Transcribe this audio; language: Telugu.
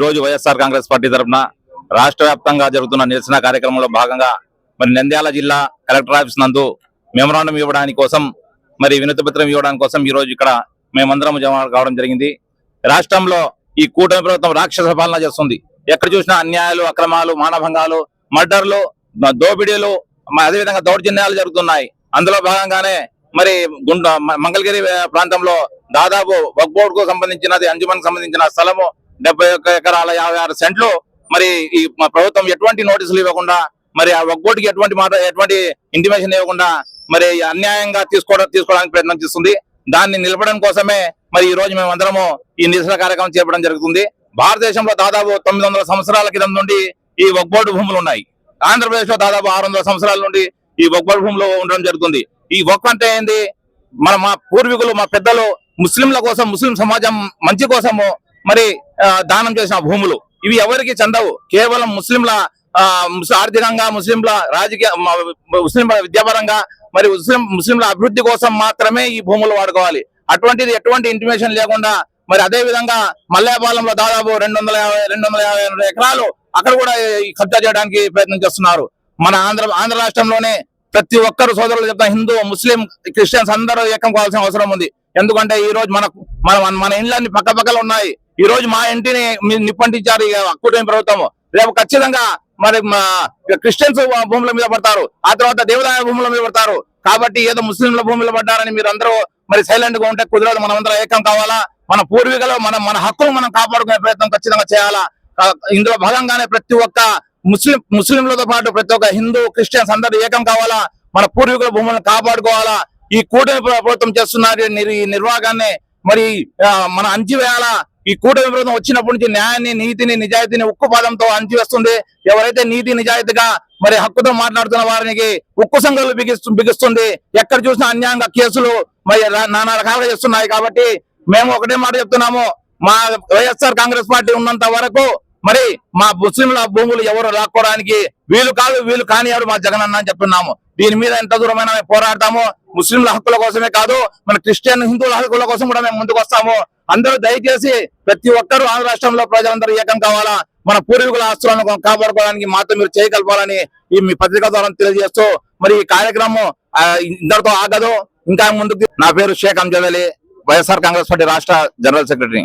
రోజు వైఎస్ఆర్ కాంగ్రెస్ పార్టీ తరఫున రాష్ట్ర వ్యాప్తంగా జరుగుతున్న నిరసన కార్యక్రమంలో భాగంగా మరి నంద్యాల జిల్లా కలెక్టర్ ఆఫీస్ నందు మెమరాండం ఇవ్వడానికి కోసం మరి వినతిపత్రం ఇవ్వడానికి కోసం ఈ రోజు ఇక్కడ మేమందరం జమ కావడం జరిగింది. రాష్ట్రంలో ఈ కూటమి ప్రభుత్వం రాక్షస పాలన చేస్తుంది. ఎక్కడ చూసినా అన్యాయాలు అక్రమాలు మానభంగాలు మర్డర్లు దోపిడీలు అదేవిధంగా దౌర్జన్యాలు జరుగుతున్నాయి. అందులో భాగంగానే మరి గుండ మ- మంగళగిరి ప్రాంతంలో దాదాపు వక్బోర్డ్కు సంబంధించినది అంజుమన్ సంబంధించిన స్థలము డెబ్బై ఒక్క ఎకరాల యాభై ఆరు సెంట్లు. మరి ఈ ప్రభుత్వం ఎటువంటి నోటీసులు ఇవ్వకుండా మరి ఆ ఒక్కోటికి ఎటువంటి మాట ఎటువంటి ఇంటిమేషన్ ఇవ్వకుండా మరి అన్యాయంగా తీసుకోవడం తీసుకోవడానికి ప్రయత్నం చేస్తుంది. దాన్ని నిలపడం కోసమే మరి ఈ రోజు మేము అందరము ఈ నిరసన కార్యక్రమం చేపడం జరుగుతుంది. భారతదేశంలో దాదాపు తొమ్మిది వందల సంవత్సరాల క్రితం నుండి ఈ వక్బోర్డు భూములు ఉన్నాయి. ఆంధ్రప్రదేశ్లో దాదాపు ఆరు వందల సంవత్సరాల నుండి ఈ వక్బోర్డు భూములు ఉండడం జరుగుతుంది. ఈ ఒక్క అంటే ఏంది? మన మా పూర్వీకులు మా పెద్దలు ముస్లింల కోసం ముస్లిం సమాజం మంచి కోసము మరి దానం చేసిన భూములు. ఇవి ఎవరికి చెందవు? కేవలం ముస్లింల ఆర్థికంగా ముస్లింల రాజకీయ ముస్లింల విద్యాపరంగా మరి ముస్లిం ముస్లింల అభివృద్ధి కోసం మాత్రమే ఈ భూములు వాడుకోవాలి. అటువంటిది ఎటువంటి ఇంటిమేషన్ లేకుండా మరి అదే విధంగా మల్లేపాలెంలో దాదాపు రెండు వందల యాభై రెండు వందల యాభై రెండు ఎకరాలు అక్కడ కూడా ఈ కబ్జా చేయడానికి ప్రయత్నం చేస్తున్నారు మన ఆంధ్ర ఆంధ్ర రాష్ట్రంలోనే ప్రతి ఒక్కరు సోదరులు చెప్తా హిందూ ముస్లిం క్రిస్టియన్స్ అందరూ ఏకం కావాల్సిన అవసరం ఉంది. ఎందుకంటే ఈ రోజు మన మన మన ఇండ్లన్నీ పక్క పక్కలు ఉన్నాయి. ఈ రోజు మా ఇంటిని నిప్పంటించారు ఈ కూటమి ప్రభుత్వం రేపు ఖచ్చితంగా మరి క్రిస్టియన్స్ భూముల మీద పడతారు. ఆ తర్వాత దేవదాయ భూముల మీద పడతారు. కాబట్టి ఏదో ముస్లింల భూముల పడ్డారని మీరు అందరూ మరి సైలెంట్గా ఉంటే కుదరదు. మనమందరం ఏకం కావాలా? మన పూర్వీకులు మనం మన హక్కును మనం కాపాడుకునే ప్రయత్నం ఖచ్చితంగా చేయాలా? ఇందులో భాగంగానే ప్రతి ఒక్క ముస్లిం ముస్లింలతో పాటు ప్రతి ఒక్క హిందూ క్రిస్టియన్స్ అందరూ ఏకం కావాలా? మన పూర్వీకుల భూములను కాపాడుకోవాలా? ఈ కూటమి ప్రభుత్వం చేస్తున్న ఈ నిర్వాహాన్ని మరి మన అంచి అంచివేయాలా? ఈ కూటమి ప్రభుత్వం వచ్చినప్పటి నుంచి న్యాయాన్ని నీతిని నిజాయితీని ఉక్కు పాదంతో అంచివేస్తుంది ఎవరైతే నీతి నిజాయితీగా మరి హక్కుతో మాట్లాడుతున్న వారికి ఉక్కు సంఘాలు బిగిస్తు బిగిస్తుంది. ఎక్కడ చూసినా అన్యాయంగా కేసులు మరి రా- నానా రకాలుగా చేస్తున్నాయి కాబట్టి మేము ఒకటే మాట చెప్తున్నాము. మా వైఎస్ఆర్ కాంగ్రెస్ పార్టీ ఉన్నంత వరకు మరి మా ముస్లింల భూములు ఎవరు లాక్కోవడానికి వీలు కాదు వీలు కానియాడు మా జగన్ అన్న అని చెప్తున్నాము. దీని మీద ఎంత దూరమైన మేము పోరాడతాము. ముస్లింల హక్కుల కోసమే కాదు మన క్రిస్టియన్ హిందువుల హక్కుల కోసం కూడా మేము ముందుకు వస్తాము. అందరూ దయచేసి ప్రతి ఒక్కరూ ఆంధ్ర రాష్ట్రంలో ప్రజలందరూ ఏకం కావాలా? మన పూర్వీకుల ఆస్తులను కాపాడుకోవడానికి మాత్రం మీరు చేయగలపాలని ఈ మీ పత్రిక ద్వారా తెలియజేస్తూ మరి ఈ కార్యక్రమం ఆ, ఆగదు. ఇంకా ముందుకు నా పేరు షేక్ అంజద్ అలీ వైఎస్ఆర్ కాంగ్రెస్ పార్టీ రాష్ట్ర జనరల్ సెక్రటరీ.